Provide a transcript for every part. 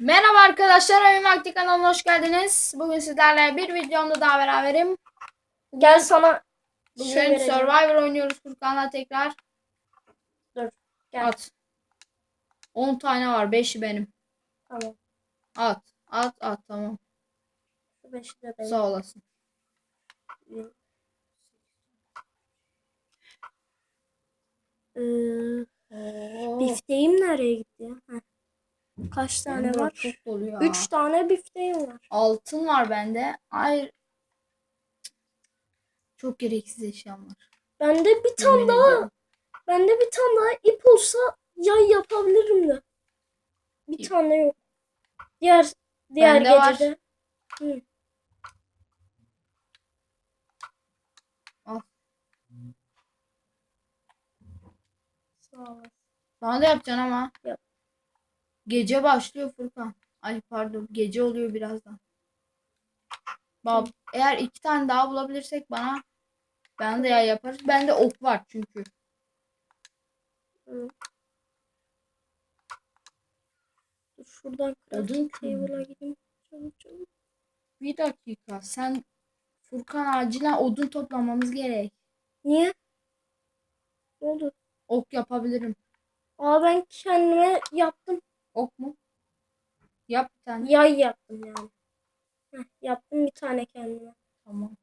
Merhaba arkadaşlar, Evim Vakti kanalına hoş geldiniz. Bugün sizlerle bir videomda daha beraberim. Gel sana Bugün vereceğim. Survivor oynuyoruz Furkan'la tekrar. Dur, gel. At. 10 tane var, 5'i benim. Tamam. At, at, at tamam. Şu beşi de benim. Sağ olasın. Ee, bifteğim nereye gitti ya? Kaç benim tane de var? Çok dolu ya. Üç tane bifteğim var. Altın var bende. Hayır. Çok gereksiz eşyam var. Bende bir tane daha, bende bir tane daha ip olsa yay yapabilirim de. Bir İp. tane yok. Diğer diğer Bende var. gecede. Hı. Al. Sağ ol. Bana da yapacaksın ama. Yap. Gece başlıyor Furkan. Ay pardon. Gece oluyor birazdan. Bab, eğer iki tane daha bulabilirsek bana ben de ya yaparız. Bende ok var çünkü. Dur şuradan crafting table'a gideyim. Çabuk çabuk. Bir dakika. Sen Furkan acilen odun toplamamız gerek. Niye? Ne oldu? Ok yapabilirim. Aa ben kendime yaptım. Ok mu? Yap bir tane. Yay yaptım yani. Heh, yaptım bir tane kendime. Tamam.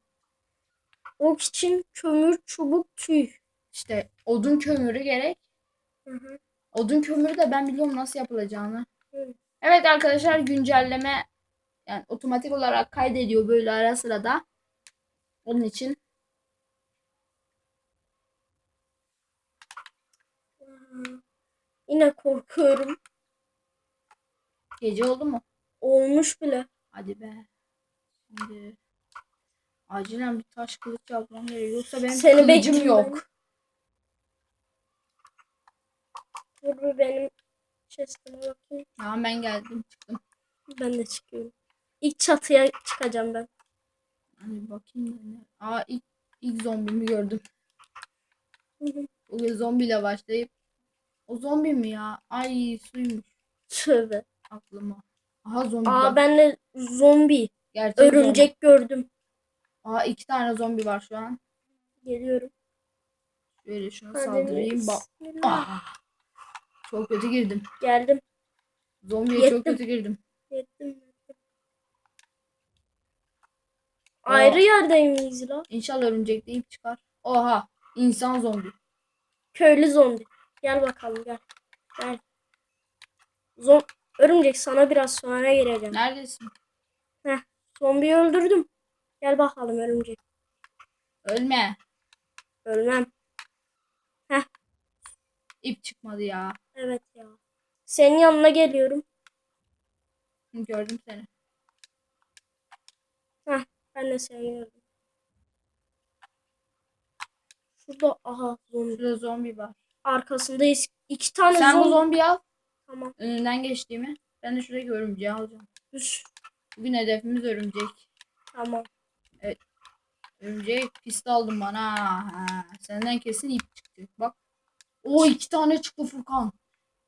Ok için kömür, çubuk, tüy. İşte odun kömürü gerek. Hı hı. Odun kömürü de ben biliyorum nasıl yapılacağını. Hı. Evet arkadaşlar güncelleme yani otomatik olarak kaydediyor böyle ara sırada. Onun için Yine korkuyorum. Gece oldu mu? Olmuş bile. Hadi be. Şimdi acilen bir taş kılıç yapmam gerekiyor. Yoksa benim Seni kılıcım bekliyorum yok. Dur bir benim chest'ime bakayım. Ya ben geldim çıktım. Ben de çıkıyorum. İlk çatıya çıkacağım ben. Hani bakayım ne? Aa ilk, ilk zombimi gördüm. Bugün zombiyle başlayıp o zombi mi ya? Ay suymuş Tövbe. Aklıma. Aha zombi. Aa ben de zombi, Gerçek zombi. örümcek gördüm. Aa iki tane zombi var şu an. Geliyorum. Şöyle şunu Hadi saldırayım. Bak. Ah. Çok kötü girdim. Geldim. Zombiye Yettim. çok kötü girdim. Yettim. yettim. Ayrı yerdeyiz la. İnşallah örümcek deyip çıkar. Oha. insan zombi. Köylü zombi. Gel bakalım gel. Gel. Zom Örümcek sana biraz sonra geleceğim. Neredesin? Zombiyi öldürdüm. Gel bakalım örümcek. Ölme. Ölmem. İp çıkmadı ya. Evet ya. Senin yanına geliyorum. Gördüm seni. Ben de seni gördüm. Şurada aha zombi. Şurada zombi var. Arkasındayız. İki tane Sen bu zombi. zombiyi al. Tamam. Önünden geçtiğimi. Ben de şuradaki örümceği alacağım. Düş. Bugün hedefimiz örümcek. Tamam. Örümceği piste aldım bana. Ha, senden kesin ip çıktı. Bak. O iki tane çıktı Furkan.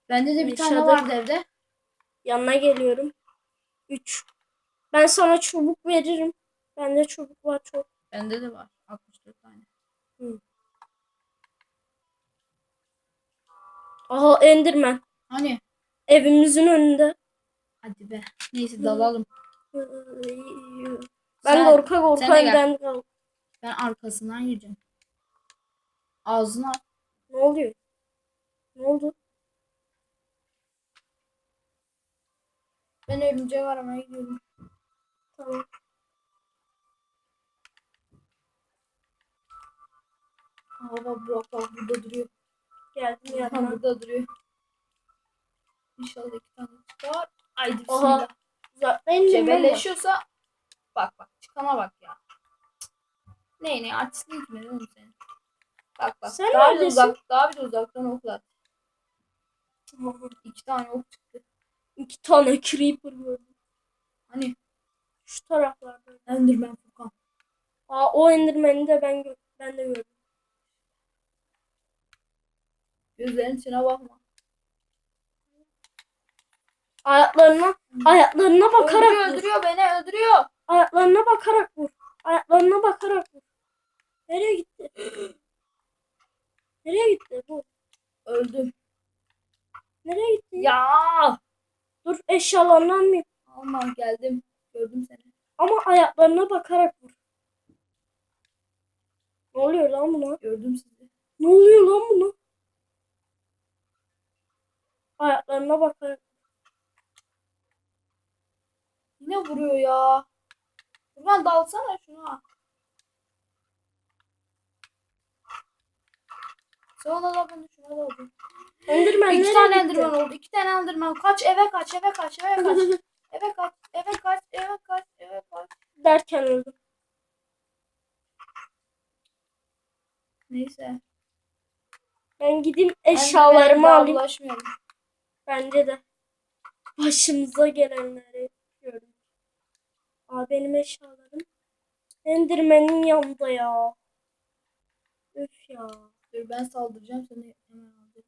Bende de bir tane Yaşadık. vardı evde. Yanına geliyorum. Üç. Ben sana çubuk veririm. Bende çubuk var çok. Bende de var. 64 tane. Aha Enderman. Hani? Evimizin önünde. Hadi be. Neyse dalalım. Ben Sen- korka sen korka de gel. evden kal. Ben arkasından yiyeceğim. Ağzına Ne oluyor? Ne oldu? ben örümceği aramaya gidiyorum. Tamam. Aa bak bak bak burada duruyor. Geldim Furkan yanına. burada duruyor. İnşallah iki tane çıkar. Haydi Aha. bismillah. Cebelleşiyorsa bak bak çıkana bak ya. Ne ne artistlik etmedi oğlum senin. Bak bak. Sen daha bir neredesin? uzak, daha bir de uzaktan oklat. İki tane ok çıktı. İki tane creeper gördüm. Hani Şu taraflarda. Enderman Furkan. Aa o Enderman'i de ben gö- ben de gördüm. Gözlerin içine bakma. Ayaklarına ayaklarına bakarak Öldürüyor vur. öldürüyor beni öldürüyor. Ayaklarına bakarak vur. Ayaklarına bakarak vur. Nereye gitti? Nereye gitti bu? Öldüm. Nereye gitti? Ya. Dur eşyalarını almayayım. Alma geldim. Gördüm seni. Ama ayaklarına bakarak vur. Ne oluyor lan buna? Gördüm sizi. Ne oluyor lan buna? Ayaklarına bakarak. Yine vuruyor ya. Furkan dalsana şuna. Sonra da de şuna daldım. Enderman İki tane gitti? enderman oldu. İki tane enderman. Kaç eve kaç eve kaç eve kaç. Eve kaç eve kaç eve kaç eve kaç. Derken öldüm. Neyse. Ben gideyim eşyalarımı ben alayım. Bence de. Başımıza gelenleri. Aa benim eşyalarım. Enderman'in yanında ya. Üf ya. Dur ben saldıracağım seni hemen alacağım.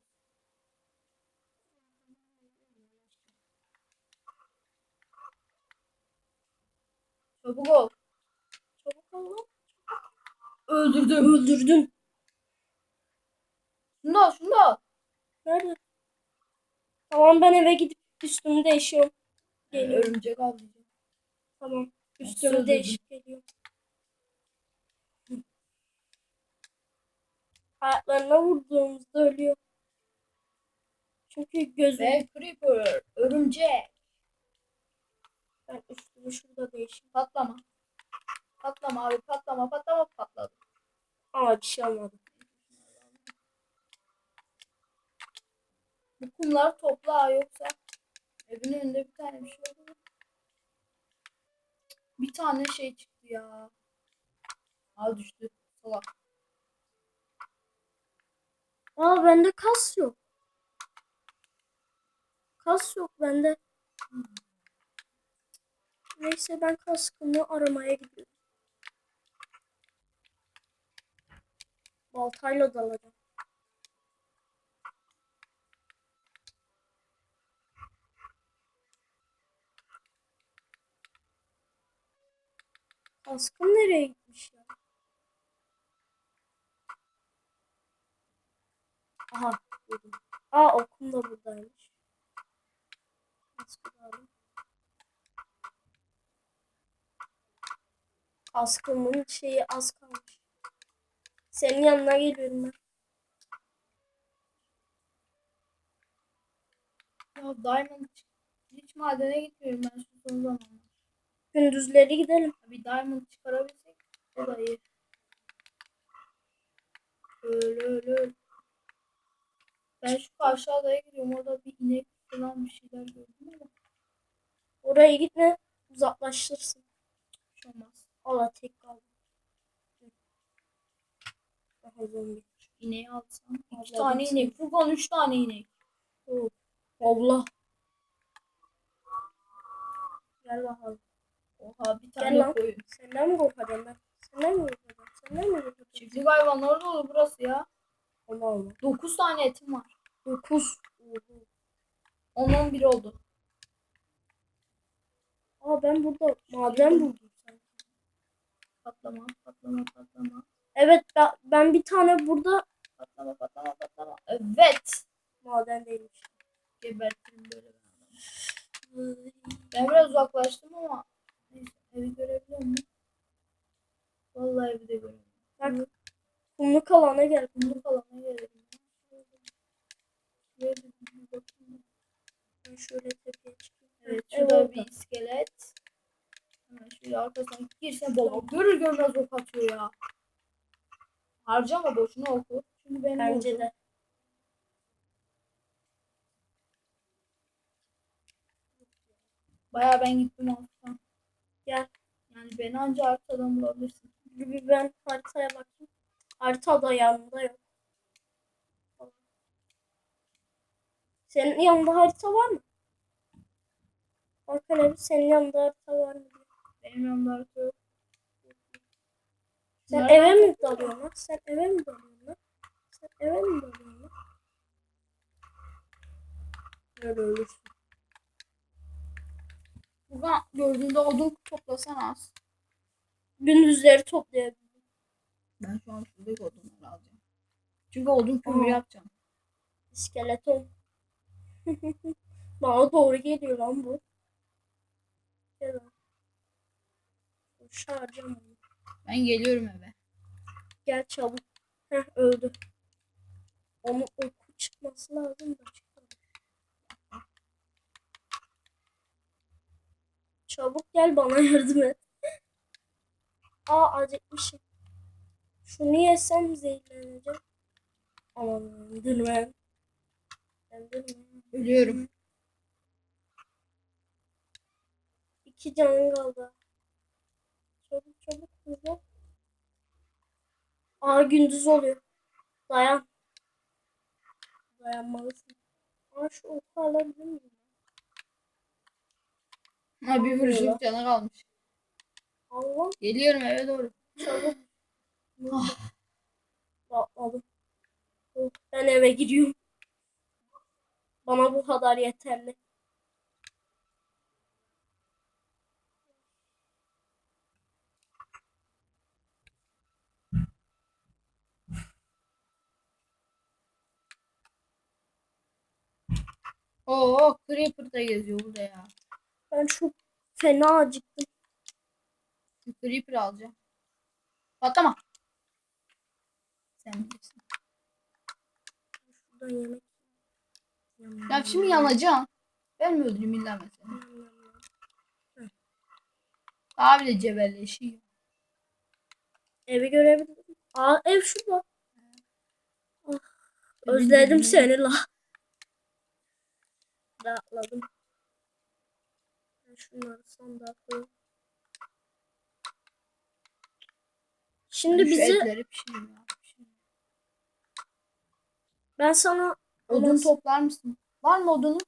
Çabuk ol. Çabuk ol lan. Öldürdüm. Öldürdün. Şunu al şunu al. Nerede? Tamam ben eve gidip üstümü değişiyorum. Yani Geliyorum. örümcek avlayacağım. Tamam. Söyledim. değişip geliyorum. Ayaklarına vurduğumuzda ölüyor. Çünkü gözüm. Ve creeper. Örümcek. Ben üstümü şurada değişeyim. Patlama. Patlama abi patlama patlama patladı. Ama bir şey olmadı. Bu kumları topla yoksa evin önünde bir tane bir şey oldu mu? Bir tane şey çıktı ya. Aa düştü. Salak. Aa bende kas yok. Kas yok bende. Neyse ben kaskımı aramaya gidiyorum. Baltayla dalacağım. Kaskım nereye gitmiş ya? Aha buldum. Aa okum da buradaymış. Kaskı da şeyi az kalmış. Senin yanına geliyorum ben. Ya diamond hiç madene gitmiyorum ben şu son zamanlarda. Gündüzleri gidelim. Bir diamond çıkarabilsek o da iyi. Öyle öyle öyle. Ben şu karşı adaya gidiyorum. Orada bir inek falan bir şeyler gördüm ama Oraya gitme uzaklaştırsın. bir şey olmaz. Allah tek kaldı. Aha zombi. İneği alsam. İki Abla tane inek. Furkan üç tane inek. Oo. Allah. Gel bakalım. Oha bir Gel tane lan. koyun. Senden mi korkacağım ben? Senden mi korkacağım? Senden mi korkacağım? Çiftlik hayvanları dolu burası ya. Allah Allah. Dokuz tane etim var. Dokuz. 10-11 oldu. Aa ben burada maden buldum. Patlama, patlama, patlama. Evet ben, ben bir tane burada Patlama, patlama, patlama. Evet. maden değilmiş. Gebertirim böyle ben adamı. Ben biraz uzaklaştım ama evi görebiliyor muyum? Vallahi evi de görüyorum. Bak kumluk alana gel. Kumluk alana gelelim. ya. Şuraya bir bakayım. Ben şöyle tepeye çıkayım. Evet Ev şurada orada. bir iskelet. Hemen şöyle arkasından girsen baba görür görmez ok atıyor ya. Harcama boşuna oku. Çünkü benim Bence oldu. de. Bayağı ben gittim alttan. Yani beni anca haritadan bulabilirsin. Bir ben haritaya bakayım. Harita da yanında yok. Senin yanında harita var mı? Hele bir senin yanında harita var mı? Benim yanımda harita yok. Sen Nereden eve mi dalıyorsun lan? Sen eve mi dalıyorsun lan? Sen eve mi dalıyorsun lan? Böyle ölürsün. Furkan gördüğünde odun toplasana az. Gündüzleri toplayabilirim. Ben şu an şuradaki odunları alacağım. Çünkü odun kömürü Aa. yapacağım. İskeleton. Bana doğru geliyor lan bu. Gel lan. Şarjım onu. Ben geliyorum eve. Gel çabuk. Heh öldü. Onun oku çıkması lazım da çıkmadı. Çabuk gel bana yardım et. Aa acıkmışım. Şunu yesem zehirleneceğim. Aman. Ben dönmem. Ölüyorum. İki canın kaldı. Çabuk çabuk hızlı. Aa gündüz oluyor. Dayan. Dayanmalısın. Aa şu oku alabilir miyim? Ha bir vuruşluk canı kalmış. Allah Geliyorum eve doğru. çabuk. Rahatladım. Oh, Ben eve gidiyorum. Bana bu kadar yeterli. Oo Creeper da geziyor burada ya. Ben çok fena acıktım. Creeper alacağım. Patlama. Sen bilirsin. Şuradan yemek. Ya şimdi yanacağım. Ben mi öldüreyim illa mesela? Daha bile cebelleşiyor. Evi görebilirim. Aa ev şurada. Ah, özledim seni la. Rahatladım. Ben şunları sandığa koyayım. Şimdi Şu bizi etleri ben sana Odun Olmaz. toplar mısın? Var mı odunun?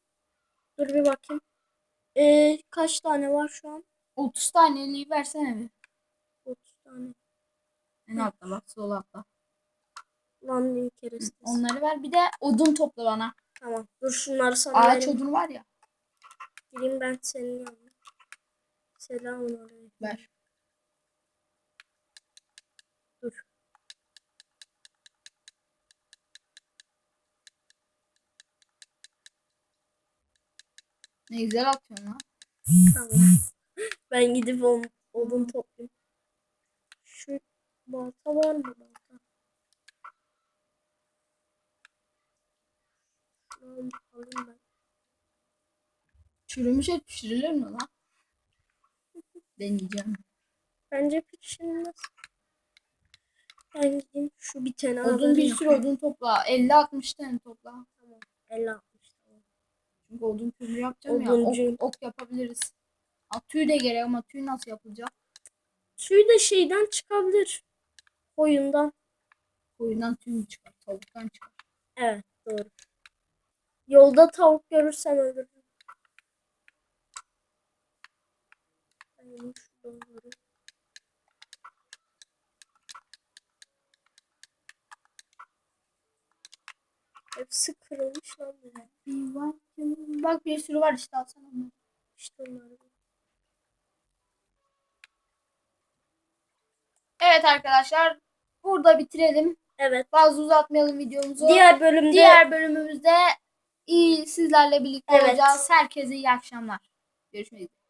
dur bir bakayım. Ee, kaç tane var şu an? 30 taneliği versene bir. 30 tane. En altta bak sol altta. Landing kerestesi. Onları ver. Bir de odun topla bana. Tamam. Dur şunları sana Ağaç vereyim. odunu var ya. Gireyim ben senin yanına. Selamünaleyküm. Ver. Ne güzel atıyorsun lan. Tamam. Ben gidip on, odun toplayayım. Şu balta var mı balta? Alayım ben. Çürümüş et pişirilir mi lan? Deneyeceğim. Bence pişirilmez. Ben gideyim şu bir tane Odun bir sürü odun topla. 50-60 tane topla. Tamam. 50 60 tamam. Çünkü odun kömürü yapacağım ya. Ok, ok yapabiliriz. Ha, tüy de gerek ama tüy nasıl yapılacak? Tüy de şeyden çıkabilir. Koyundan. Koyundan tüy mü çıkar? Tavuktan çıkar. Evet doğru. Yolda tavuk görürsem öldürürüm. Ben yine şuradan göreyim. Hepsi kırılmış lan bu. Bir var. Bak bir sürü var işte alsana onu. İşte onları. Evet arkadaşlar. Burada bitirelim. Evet. Fazla uzatmayalım videomuzu. Diğer bölümde Diğer bölümümüzde iyi sizlerle birlikte Evet. olacağız. Herkese iyi akşamlar. Görüşmek üzere.